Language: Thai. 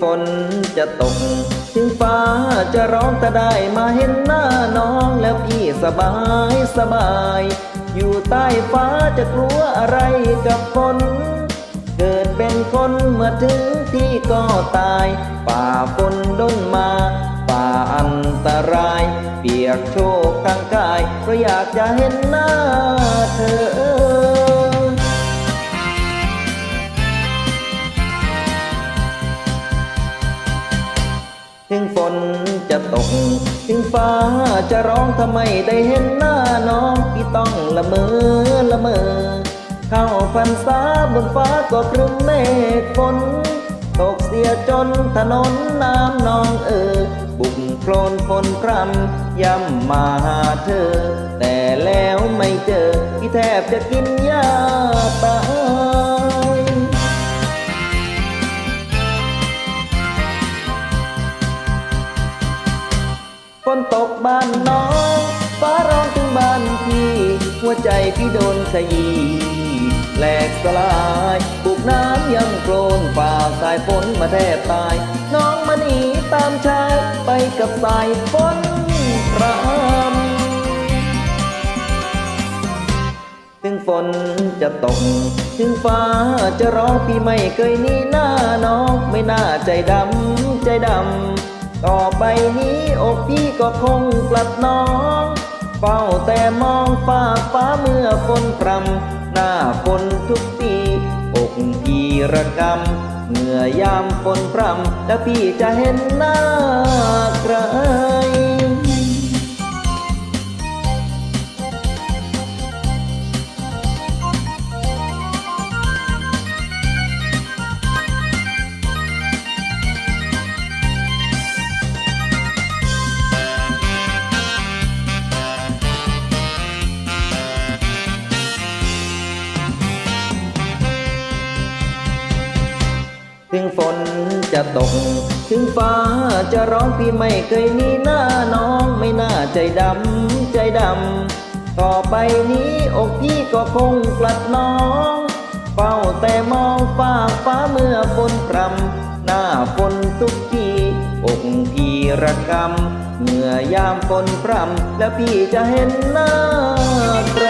ฝนจะตก ถึงฟ้าจะร้องแต่ได้มาเห็นหน้าน้องแล้วพี่สบายสบาย อยู่ใต้ฟ้าจะกลัวอะไรกับฝน เกิดเป็นคนเมื่อถึงที่ก็ตาย ป่าฝนด้นมา ป่าอันตราย เปียกโชกทางกายเพราะอยากจะเห็นหน้าเธอ ถึงฝนจะตก ถึงฟ้าจะร้องทำไมได้เห็นหน้าน้องพี่ต้องละเมอละเมอ เข้าพรรษาบนฟ้าก็ครึ้มเมฆฝน ตกเสียจนถนนน้ำนองเออ บุกโคลนฝนพรำย่ำมาหาเธอ แต่แล้วไม่เจอพี่แทบจะกินยา ฝนตกบ้านน้องฟ้าร้องถึงบ้านพี่ หัวใจพี่โดนขยี้แหลกสลายปุกน้ำยังโคลนฝ่าสายฝนมาแทบตาย น้องมาหนีตามชายไปกับสายฝนพรำถึงฝนจะตก ถึงฟ้าจะร้องพี่ไม่เคยหนีหน้าน้องไม่น่าใจดำใจดำ ต่อไปนี้อกพี่ก็คงกลัดน้อง เฝ้าแต่มองฟ้าฟ้าเมื่อฝนพรำหน้าฝนทุกปีอกพี่ระกำเมื่อยามฝนพรำแล้วพี่จะเห็นหน้าใคร ถึงฝนจะตก ถึงฟ้าจะร้องพี่ไม่เคยหนีหน้าน้องไม่น่าใจดำใจดำ ต่อไปนี้อกพี่ก็คงกลัดน้อง เฝ้าแต่มองฟ้าฟ้าเมื่อฝนพรำหน้าฝนทุกทีอกพี่ระกำเมื่อยามฝนพรำแล้วพี่จะเห็นหน้าร